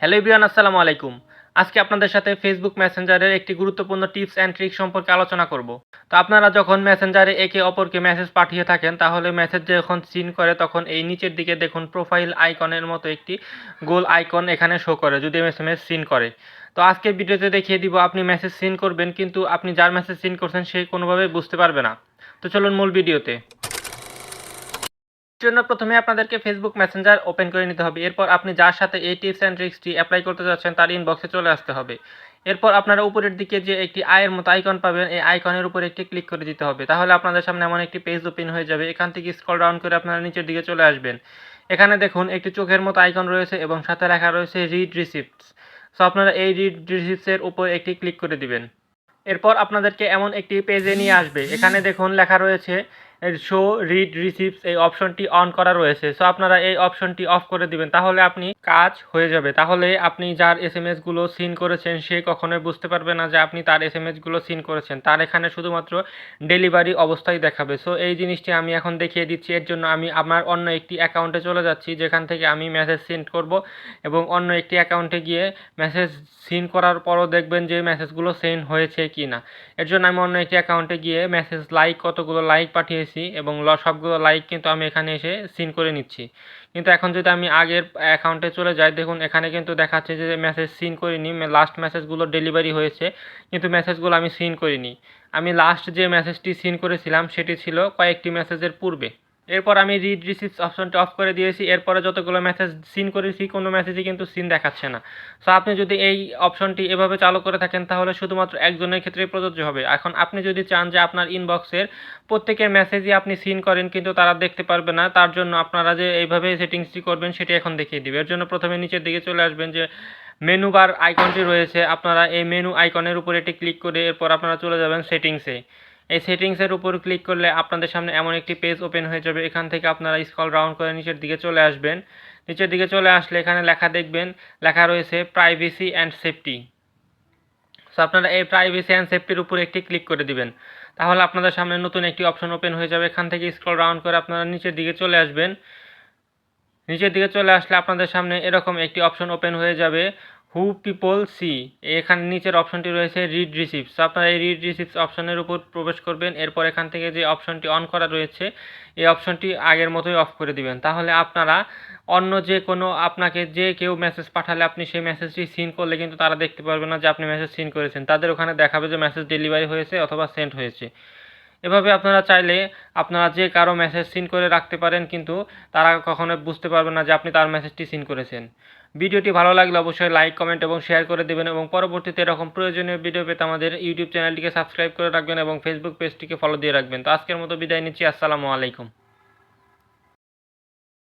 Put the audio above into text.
Hello ইব্রিয়ান আসসালামু আলাইকুম। আজকে আপনাদের সাথে ফেসবুক মেসেঞ্জারের একটি গুরুত্বপূর্ণ টিপস অ্যান্ড ট্রিক সম্পর্কে আলোচনা করব। তো আপনারা যখন মেসেঞ্জারে একে অপরকে মেসেজ পাঠিয়ে থাকেন, তাহলে মেসেজ যখন সিন করে, তখন এই নিচের দিকে দেখুন প্রোফাইল আইকনের মতো একটি গোল আইকন এখানে শো করে, যদি এস সিন করে। তো আজকে ভিডিওতে দেখিয়ে দিব আপনি মেসেজ সিন করবেন, কিন্তু আপনি যার মেসেজ সিন করছেন, সে কোনোভাবে বুঝতে পারবে না। তো চলুন মূল ভিডিওতে। জন্য প্রথমে আপনাদেরকে ফেসবুক মেসেঞ্জার ওপেন করে নিতে হবে। এরপর আপনি যার সাথে এই টিপস অ্যান্ড ট্রিক্সটি অ্যাপ্লাই করতে যাচ্ছেন তার ইনবক্সে চলে আসতে হবে। এরপর আপনারা উপরের দিকে যে একটি আয়ের মতো আইকন পাবেন, এই আইকনের উপর একটি ক্লিক করে দিতে হবে। তাহলে আপনাদের সামনে এমন একটি পেজ ওপেন হয়ে যাবে। এখান থেকে স্ক্রল ডাউন করে আপনারা নিচের দিকে চলে আসবেন। এখানে দেখুন, একটি চোখের মতো আইকন রয়েছে এবং সাথে লেখা রয়েছে রিড রিসিপ্টস সো আপনারা এই রিড রিসিপ্টসের উপর একটি ক্লিক করে দিবেন। এরপর আপনাদেরকে এমন একটি পেজে নিয়ে আসবে। এখানে দেখুন, লেখা রয়েছে শো রিড রিসিপ্টস এই অপশনটি অন করা রয়েছে। সো আপনারা এই অপশনটি অফ করে দিবেন। তাহলে আপনি কাজ হয়ে যাবে। তাহলে আপনি যার এস এম এসগুলো সিন করেছেন, সে কখনোই বুঝতে পারবে না যে আপনি তার এস এম এসগুলো সিন করেছেন। তার এখানে শুধুমাত্র ডেলিভারি অবস্থায় দেখাবে। সো এই জিনিসটি আমি এখন দেখিয়ে দিচ্ছি। এর জন্য আমি আমার অন্য একটি অ্যাকাউন্টে চলে যাচ্ছি, যেখান থেকে আমি মেসেজ সেন্ড করব এবং অন্য একটি অ্যাকাউন্টে গিয়ে মেসেজ সিন করার পরও দেখবেন যে মেসেজগুলো সেন্ড হয়েছে কি না এর জন্য আমি অন্য একটি অ্যাকাউন্টে গিয়ে মেসেজ লাইক কতগুলো লাইক পাঠিয়েছি এবং ল সবগুলো লাইক কিন্তু আমি এখানে এসে সিন করে নিচ্ছি। কিন্তু এখন যদি আমি আগের অ্যাকাউন্টে চলে যাই, দেখুন এখানে কিন্তু দেখাচ্ছে যে মেসেজ সিন করিনি লাস্ট মেসেজগুলো ডেলিভারি হয়েছে, কিন্তু মেসেজগুলো আমি সিন করিনি। আমি লাস্ট যে মেসেজটি সিন করেছিলাম, সেটি ছিল কয়েকটি মেসেজের পূর্বে। এরপর আমি রিড রিসিপ্টস অপশনটা অফ করে দিয়েছি। এরপরে যতগুলো মেসেজ সিন করেছি কোনো মেসেজই কিন্তু সিন দেখাচ্ছে না। সো আপনি যদি এই অপশনটি এভাবে চালু করে থাকেন, তাহলে শুধুমাত্র একজনের ক্ষেত্রে প্রযোজ্য হবে। এখন আপনি যদি চান যে আপনার ইনবক্সের প্রত্যেকের মেসেজই আপনি সিন করেন, কিন্তু তারা দেখতে পারবে না, তার জন্য আপনারা যে এইভাবে সেটিংসটি করবেন, সেটি এখন দেখিয়ে দিবে। এর জন্য প্রথমে নিচের দিকে চলে আসবেন যে মেনু বার আইকনটি রয়েছে। আপনারা এই মেনু আইকনের উপর এটি ক্লিক করে এরপর আপনারা চলে যাবেন সেটিংসে এই সেটিংসের উপর ক্লিক করলে আপনাদের সামনে এমন একটি পেজ ওপেন হয়ে যাবে। এখান থেকে আপনারা স্কল রাউন্ড করে নিচের দিকে চলে আসবেন। নিচের দিকে চলে আসলে এখানে লেখা দেখবেন, লেখা রয়েছে প্রাইভেসি অ্যান্ড সেফটি সো আপনারা এই প্রাইভেসি অ্যান্ড সেফটির উপর একটি ক্লিক করে দিবেন। তাহলে আপনাদের সামনে নতুন একটি অপশন ওপেন হয়ে যাবে। এখান থেকে স্ক্রল রাউন্ড করে আপনারা নিচের দিকে চলে আসবেন। নিচের দিকে চলে আসলে আপনাদের সামনে এরকম একটি অপশন ওপেন হয়ে যাবে। হু পিপল সি এখানে নিচের অপশনটি রয়েছে রিড রিসিপ্টস আপনারা এই রিড রিসিপ্টস অপশনের উপর প্রবেশ করবেন, এরপর এখান থেকে যে অপশনটি অন করা রয়েছে, এই অপশনটি আগের মতোই অফ করে দিবেন। তাহলে আপনারা অন্য যে কোনো আপনাকে যে কেউ মেসেজ পাঠালে আপনি সেই মেসেজটি সিন করলে কিন্তু তারা দেখতে পারবে না যে আপনি মেসেজ সিন করেছেন। তাদের ওখানে দেখাবে যে মেসেজ ডেলিভারি হয়েছে অথবা সেন্ড হয়েছে। এভাবে আপনারা চাইলে আপনারা যে কারও মেসেজ সিন করে রাখতে পারেন, কিন্তু তারা কখনো বুঝতে পারবে না যে আপনি তার মেসেজটি সিন করেছেন। ভিডিওটি ভালো লাগলে অবশ্যই লাইক কমেন্ট এবং শেয়ার করে দেবেন এবং পরবর্তীতে এরকম প্রয়োজনীয় ভিডিও পেতে আমাদের ইউটিউব চ্যানেলটিকে সাবস্ক্রাইব করে রাখবেন এবং ফেসবুক পেজটিকে ফলো দিয়ে রাখবেন। তো আজকের মতো বিদায় নিচ্ছি, আসসালামু আলাইকুম।